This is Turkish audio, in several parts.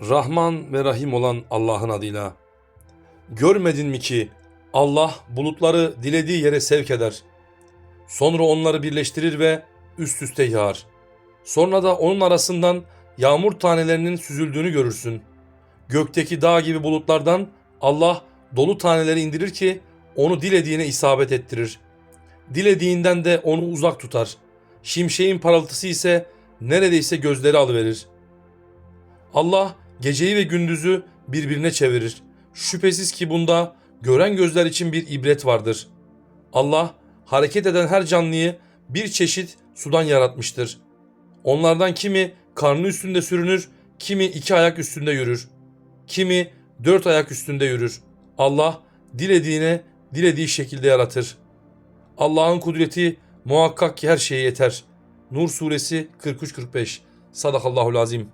Rahman ve Rahim olan Allah'ın adıyla. Görmedin mi ki Allah bulutları dilediği yere sevk eder. Sonra onları birleştirir ve üst üste yağar. Sonra da onun arasından yağmur tanelerinin süzüldüğünü görürsün. Gökteki dağ gibi bulutlardan Allah dolu taneleri indirir ki onu dilediğine isabet ettirir. Dilediğinden de onu uzak tutar. Şimşeğin parıltısı ise neredeyse gözleri alıverir. Allah geceyi ve gündüzü birbirine çevirir. Şüphesiz ki bunda gören gözler için bir ibret vardır. Allah hareket eden her canlıyı bir çeşit sudan yaratmıştır. Onlardan kimi karnı üstünde sürünür, kimi iki ayak üstünde yürür. Kimi dört ayak üstünde yürür. Allah dilediğine dilediği şekilde yaratır. Allah'ın kudreti muhakkak ki her şeye yeter. Nur suresi 43-45 Sadakallahu lazim.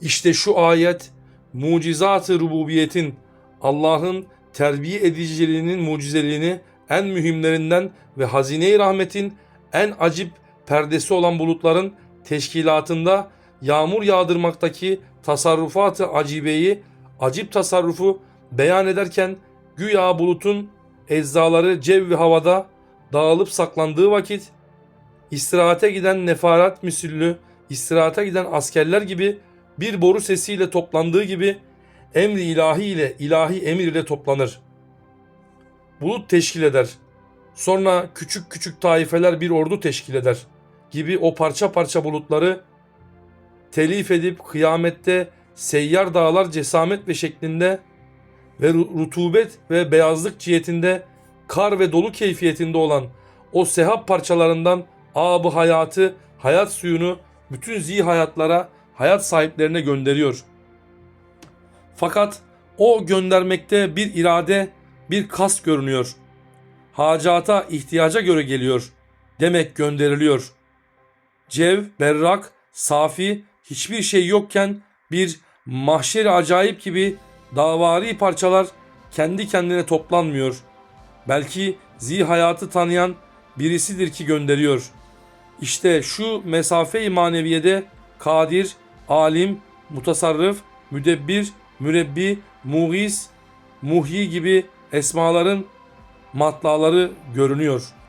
İşte şu ayet mucizat-ı rububiyetin Allah'ın terbiye ediciliğinin mucizeliğini en mühimlerinden ve hazine-i rahmetin en acip perdesi olan bulutların teşkilatında yağmur yağdırmaktaki tasarrufat-ı acibeyi, acip tasarrufu beyan ederken güya bulutun eczaları cev ve havada dağılıp saklandığı vakit istirahate giden nefarat müsüllü, istirahate giden askerler gibi bir boru sesiyle toplandığı gibi emri ilahi ile ilahi emir ile toplanır. Bulut teşkil eder. Sonra küçük küçük taifeler bir ordu teşkil eder gibi o parça parça bulutları telif edip kıyamette seyyar dağlar cesamet ve şeklinde ve ru- rutubet ve beyazlık cihetinde kar ve dolu keyfiyetinde olan o sehap parçalarından abı hayatı, hayat suyunu bütün zi hayatlara, hayat sahiplerine gönderiyor. Fakat o göndermekte bir irade, bir kas görünüyor. Hacata, ihtiyaca göre geliyor. Demek gönderiliyor. Cev, berrak, safi, hiçbir şey yokken bir mahşer acayip gibi davari parçalar kendi kendine toplanmıyor. Belki zi hayatı tanıyan birisidir ki gönderiyor. İşte şu mesafe-i maneviyede kadir, alim, mutasarrıf, müdebbir, mürebbi, muğis, muhyi gibi esmaların matlaları görünüyor.''